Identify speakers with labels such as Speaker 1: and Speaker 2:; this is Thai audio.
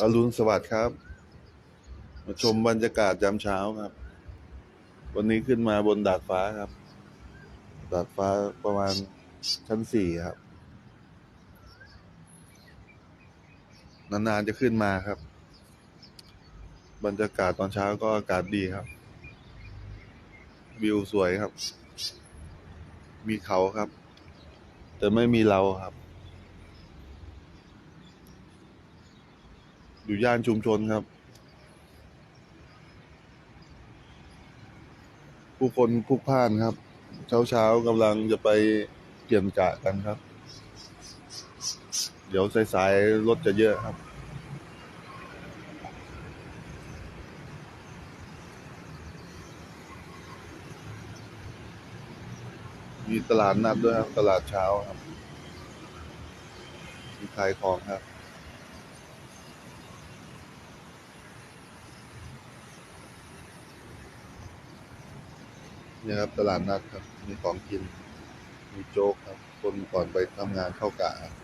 Speaker 1: อรุณสวัสดิ์ครับ มาชมบรรยากาศยามเช้าครับ วันนี้ขึ้นมาบนดาดฟ้าครับ ดาดฟ้าประมาณชั้นสี่ครับ นานๆจะขึ้นมาครับ บรรยากาศตอนเช้าก็อากาศดีครับ วิวสวยครับ มีเขาครับ แต่ไม่มีเราครับ อยู่ย่านชุมชนครับ ผู้คนพลุกพ่านครับ เช้าเช้ากำลังจะไปเปลี่ยนกะกันครับ เดี๋ยวสายๆรถจะเยอะครับมีตลาดนัดด้วยครับ ตลาดเช้าครับ มีขายของครับ นี่ยครับตลาดนัดครับ มีของกิน มีโจ๊กครับ คนก่อนไปทำงานเข้ากะครับ